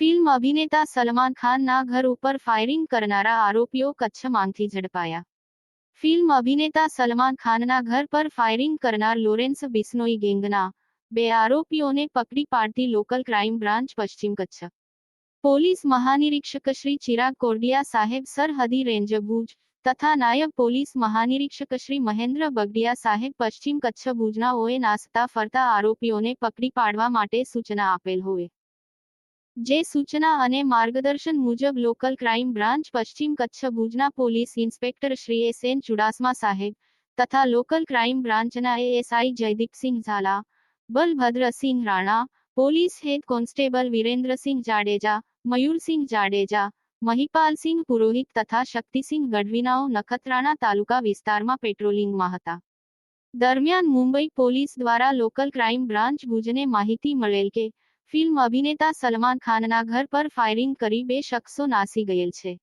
Film અભિનેતા સલમાન ખાનના ઘર ઉપર ફાયરિંગ કરનારા આરોપીઓ કચ્છમાંથી ઝડપાયા ફિલ્મ અભિનેતા સલમાન ખાનના ઘર પર ફાયરિંગ કરનાર લોરેન્સ બિસ્નોઈ ગેંગના બે આરોપીઓને પકડી પાડતી લોકલ ક્રાઇમ બ્રાન્ચ પશ્ચિમ કચ્છ પોલીસ મહાનિરીક્ષક શ્રી ચિરાગ કોરડિયા સાહેબ સરહદી રેન્જ ભુજ તથા નાયબ પોલીસ મહાનિરીક્ષક શ્રી મહેન્દ્ર બગડિયા સાહેબ પશ્ચિમ કચ્છ ભુજનાઓએ નાસતા ફરતા આરોપીઓને પકડી પાડવા માટે સૂચના આપેલ હોય. જે સૂચના અને માર્ગદર્શન મુજબ લોકલ ક્રાઇમ બ્રાન્ચ પશ્ચિમ કચ્છ ભુજના police inspector Shri S N Chudasama સાહેબ તથા લોકલ ક્રાઇમ બ્રાન્ચના ASI Jaydeepsinh Jhala, Balbhadrasinh Rana, police head constable Virendrasinh Jadeja, Mayursinh Jadeja Mahipalsinh Purohit તથા શક્તિસિંહ ગઢવીનાઓ નખત્રાણા તાલુકા વિસ્તારમાં પેટ્રોલિંગમાં હતા. દરમિયાન મુંબઈ પોલીસ દ્વારા લોકલ ક્રાઇમ બ્રાન્ચ ભુજને માહિતી મળેલ કે, ફિલ્મ અભિનેતા સલમાન ખાનના ઘર પર ફાયરિંગ કરી બે શખ્સો નાસી ગયેલ છે.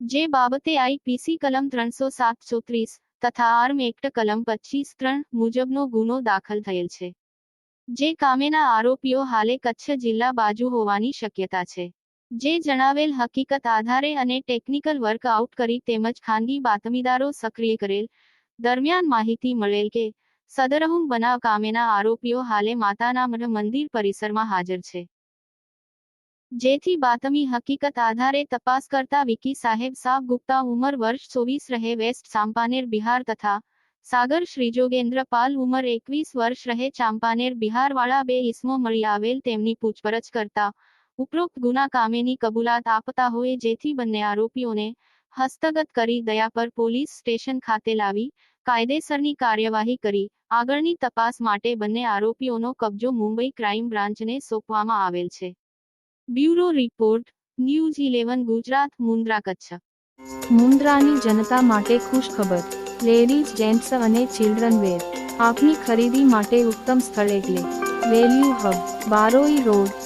જે બાબતે આઈપીસી કલમ ત્રણસો સાત ચોત્રીસ તથા આર્મ એક્ટ કલમ પચીસ ત્રણ મુજબનો ગુનો દાખલ થયેલ છે. જે કામેના આરોપીઓ હાલે કચ્છ જિલ્લા બાજુ હોવાની શક્યતા છે. જે જણાવેલ હકીકત આધારે અને ટેકનિકલ વર્કઆઉટ કરી તેમજ ખાનગી બાતમીદારો સક્રિય કરેલ. દરમિયાન માહિતી મળેલ કે, સદરહુમ બનાવ કામેના આરોપીઓ હાલે માતાના મંદિર પરિસરમાં હાજર છે. જેથી બાતમી હકીકત આધારે તપાસ કરતા વિકી સાહેબ સાબ ગુપ્તા ઉંમર વર્ષ ચોવીસ રહે વેસ્ટ ચાંપાનેર બિહાર તથા, સાગર શ્રીજોગેન્દ્ર પાલ ઉંમર એકવીસ વર્ષ રહે ચાંપાનેર બિહારવાળા બે ઇસમો મળી આવેલ તેમની પૂછપરછ કરતા ઉપરોક્ત ગુના કામેની કબૂલાત આપતા હોય જેથી બંને આરોપીઓને હસ્તગત કરી દયાપર પોલીસ સ્ટેશન ખાતે લાવી કાયદેસરની કાર્યવાહી કરી. આગળની તપાસ માટે બંને આરોપીઓનો કબજો મુંબઈ ક્રાઇમ બ્રાન્ચને સોંપવામાં આવેલ છે. Bureau report, news eleven, Gujarat, Mundra Kutch. મુન્દ્રાની જનતા માટે ખુશ ખબર. લેડીઝ, જેન્ટ્સ અને ચિલ્ડ્રન વેર. આપની ખરીદી માટે ઉત્તમ સ્થળ એટલે. Value hub, Baroi road